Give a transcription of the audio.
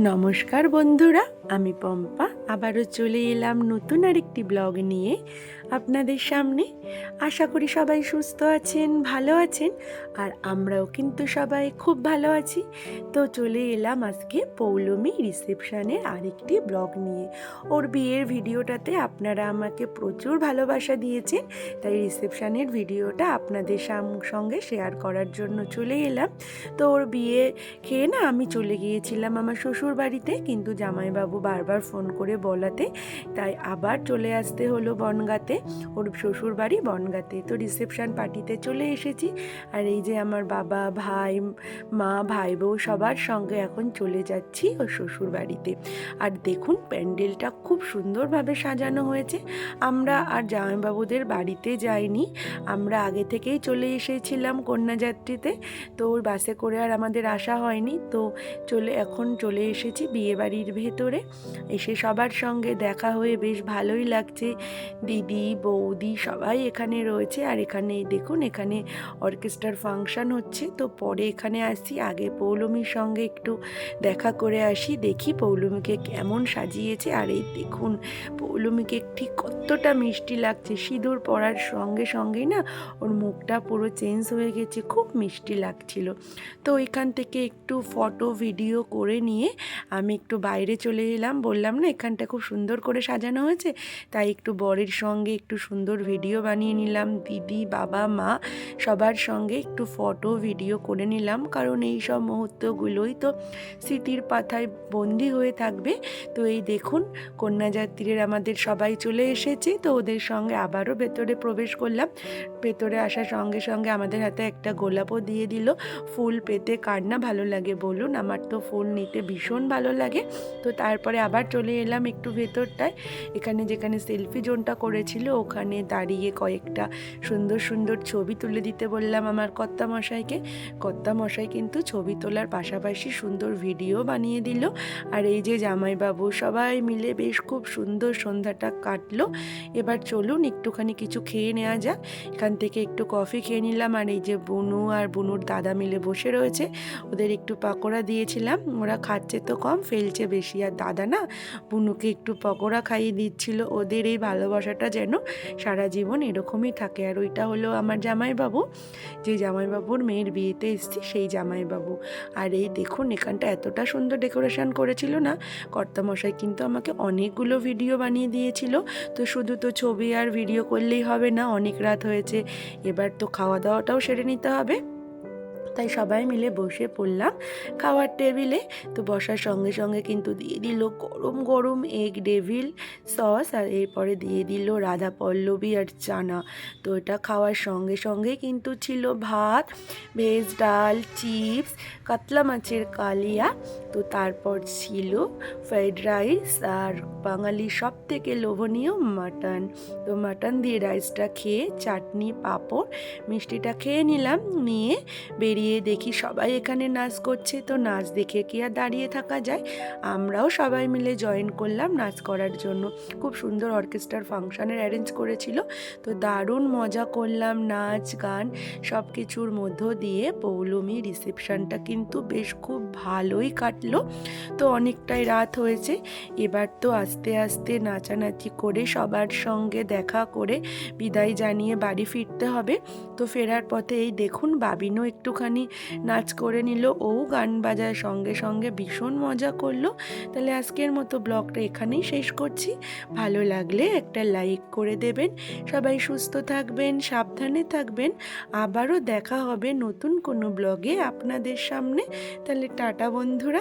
নমস্কার বন্ধুরা আমি পম্পা। আবারও চলে এলাম নতুন আরেকটি ব্লগ নিয়ে আপনাদের সামনে। আশা করি সবাই সুস্থ আছেন, ভালো আছেন, আর আমরাও কিন্তু সবাই খুব ভালো আছি। তো চলে এলাম আজকে পৌলমী রিসেপশানের আরেকটি ব্লগ নিয়ে। ওর বিয়ের ভিডিওটাতে আপনারা আমাকে প্রচুর ভালোবাসা দিয়েছেন, তাই রিসেপশানের ভিডিওটা আপনাদের সঙ্গে শেয়ার করার জন্য চলে এলাম। তো ওর বিয়ে খেয়ে না আমি চলে গিয়েছিলাম আমার শ্বশুর বাড়িতে কিন্তু জামাইবাবু বারবার ফোন করে বলাতে। তাই আবার চলে আসতে হলো বনগাতে, ওর শ্বশুর বাড়ি বনগাতে। তো রিসেপশন পার্টিতে চলে এসেছি। আর এই যে আমার বাবা, ভাই, মা ভাই বউ সবার সঙ্গে এখন চলে যাচ্ছি ওর শ্বশুর বাড়িতে আর দেখুন, প্যান্ডেলটা খুব সুন্দরভাবে সাজানো হয়েছে। আমরা আর জামাইবাবুদের বাড়িতে যাইনি। আমরা আগে থেকেই চলে এসেছিলাম কন্যাযাত্রীতে। তো ওর বাসে করে আর আমাদের আসা হয়নি। তো চলে, এখন চলে এসেছি বিয়ে বাড়ির ভেতরে। এসে সবার সঙ্গে দেখা হয়ে বেশ ভালোই লাগছে। দিদি, বৌদি সবাই এখানে রয়েছে আর এখানে দেখুন, এখানে অর্কেস্ট্রার ফাংশন হচ্ছে। তো পরে এখানে আসি, আগে পৌলমীর সঙ্গে একটু দেখা করে আসি, দেখি পৌলমীকে কেমন সাজিয়েছে। আর এই দেখুন, পৌলমীকে ঠিক কতটা মিষ্টি লাগছে। সিঁদুর পরার সঙ্গে সঙ্গেই না ওর মুখটা পুরো চেঞ্জ হয়ে গেছে, খুব মিষ্টি লাগছিল। তো এখান থেকে একটু ফটো, ভিডিও করে নিয়ে আমি একটু বাইরে চলে এলাম। বললাম না এখানটা খুব সুন্দর করে সাজানো হয়েছে। তাই একটু বরের সঙ্গে একটু সুন্দর ভিডিও বানিয়ে নিলাম। দিদি, বাবা, মা সবার সঙ্গে একটু ফটো ভিডিও করে নিলাম। কারণ এই সব মুহূর্তগুলোই তো স্মৃতির পাথায় বন্দি হয়ে থাকবে। তো এই দেখুন, কন্যাযাত্রীর আমাদের সবাই চলে এসেছে। তো ওদের সঙ্গে আবারও ভেতরে প্রবেশ করলাম। ভেতরে আসার সঙ্গে সঙ্গে আমাদের হাতে একটা গোলাপও দিয়ে দিল। ফুল পেতে কার না ভালো লাগে বলুন? আমার তো ফুল নিতে ভীষণ ভালো লাগে। তো তারপরে আবার চলে এলাম একটু ভেতরটায়। এখানে যেখানে সেলফি জোনটা করেছিল, ওখানে দাঁড়িয়ে কয়েকটা সুন্দর সুন্দর ছবি তুলে দিতে বললাম আমার কর্তা মশাইকে কর্তা মশাই কিন্তু ছবি তোলার পাশাপাশি সুন্দর ভিডিও বানিয়ে দিল। আর এই যে জামাইবাবু সবাই মিলে বেশ খুব সুন্দর সন্ধ্যাটা কাটলো। এবার চলুন একটুখানি কিছু খেয়ে নেওয়া যাক। এখান থেকে একটু কফি খেয়ে নিলাম। আর এই যে বুনু আর বুনুর দাদা মিলে বসে রয়েছে, ওদের একটু পাকোড়া দিয়েছিলাম। ওরা খাচ্ছে তো কম, ফেলছে বেশি। আর দাদা না বুনুকে একটু পকোড়া খাইয়ে দিচ্ছিল। ওদের এই ভালোবাসাটা যেন সারা জীবন এরকমই থাকে। আর ওইটা হলো আমার জামাইবাবু। যে জামাইবাবুর মেয়ের বিয়েতে এসেছি সেই জামাইবাবু। আর এই দেখুন এখানটা এতটা সুন্দর ডেকোরেশন করেছিল না? কর্তামশাই কিন্তু আমাকে অনেকগুলো ভিডিও বানিয়ে দিয়েছিল। তো শুধু তো ছবি আর ভিডিও করলেই হবে না, অনেক রাত হয়েছে। এবার তো খাওয়া দাওয়াটাও সেরে নিতে হবে। তাই সবাই মিলে বসে পড়লাম খাওয়ার টেবিলে। তো বসার সঙ্গে সঙ্গে কিন্তু দিয়ে দিল গরম গরম এগ ডেভিল সস আর এরপরে দিয়ে দিল রাধা পল্লবী আর চানা। তো এটা খাওয়ার সঙ্গে সঙ্গে কিন্তু ছিল ভাত, ভেজ ডাল, চিপস, কাতলা মাছের কালিয়া। তো তারপর ছিল ফ্রাইড রাইস আর বাঙালির সব থেকে লোভনীয় মাটন। তো মাটন দিয়ে রাইসটা খেয়ে, চাটনি, পাঁপড় মিষ্টিটা খেয়ে নিলাম, নিয়ে বেরিয়ে দেখি সবাই এখানে নাচ করছে, তো নাচ দেখে কি আর দাঁড়িয়ে থাকা যায়? আমরাও সবাই মিলে জয়েন করলাম নাচ করার জন্য। খুব সুন্দর অর্কেস্ট্রার ফাংশনের অ্যারেঞ্জ করেছিল। তো দারুণ মজা করলাম নাচ, গান সব কিছুর মধ্য দিয়ে। পৌলমী রিসেপশনটা কিন্তু বেশ খুব ভালোই কাটলো। তো অনেকটাই রাত হয়েছে। এবার তো আস্তে আস্তে নাচানাচি করে সবার সঙ্গে দেখা করে বিদায় জানিয়ে বাড়ি ফিরতে হবে। তো ফেরার পথে এই দেখুন বাবিনও একটুখানি নাচ করে নিল। ও গান বাজার সঙ্গে সঙ্গে ভীষণ মজা করল। তাহলে আজকের মতো ব্লগটা এখানেই শেষ করছি। ভালো লাগলে একটা লাইক করে দেবেন। সবাই সুস্থ থাকবেন, সাবধানে থাকবেন। আবারও দেখা হবে নতুন কোনো ব্লগে আপনাদের সামনে। তাহলে টাটা বন্ধুরা।